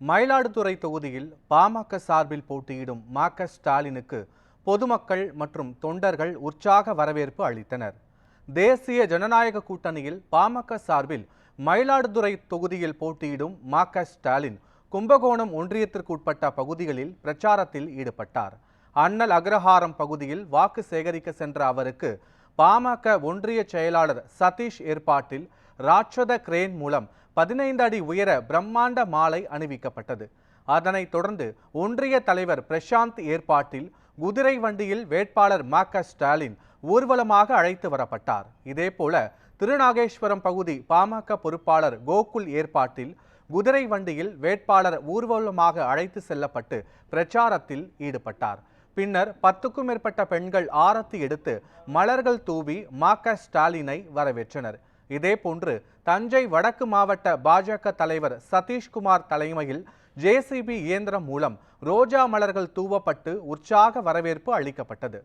மயிலாடுதுறை தொகுதியில் பாமக சார்பில் போட்டியிடும் மா க ஸ்டாலினுக்கு பொதுமக்கள் மற்றும் தொண்டர்கள் உற்சாக வரவேற்பு அளித்தனர். தேசிய ஜனநாயக கூட்டணியில் பாமக சார்பில் மயிலாடுதுறை தொகுதியில் போட்டியிடும் மா க ஸ்டாலின் கும்பகோணம் ஒன்றியத்திற்குட்பட்ட பகுதிகளில் பிரச்சாரத்தில் ஈடுபட்டார். அண்ணல் அக்ரஹாரம் பகுதியில் வாக்கு சேகரிக்க சென்ற அவருக்கு பாமக ஒன்றிய செயலாளர் சதீஷ் ஏற்பாட்டில் ராட்சத கிரேன் மூலம் பதினைந்து அடி உயர பிரம்மாண்ட மாலை அணிவிக்கப்பட்டது. அதனைத் தொடர்ந்து ஒன்றிய தலைவர் பிரசாந்த் ஏற்பாட்டில் குதிரை வண்டியில் வேட்பாளர் மா க ஸ்டாலின் ஊர்வலமாக அழைத்து வரப்பட்டார். இதேபோல திருநாகேஸ்வரம் பகுதி பாமக பொறுப்பாளர் கோகுல் ஏற்பாட்டில் குதிரை வண்டியில் வேட்பாளர் ஊர்வலமாக அழைத்து செல்லப்பட்டு பிரச்சாரத்தில் ஈடுபட்டார். பின்னர் பத்துக்கும் மேற்பட்ட பெண்கள் ஆரத்தி எடுத்து மலர்கள் தூவி மா க ஸ்டாலினை வரவேற்றனர். இதேபோன்று தஞ்சை வடக்கு மாவட்ட பாஜக தலைவர் சதீஷ்குமார் தலைமையில் ஜேசிபி இயந்திரம் மூலம் ரோஜா மலர்கள் தூவப்பட்டு உற்சாக வரவேற்பு அளிக்கப்பட்டது.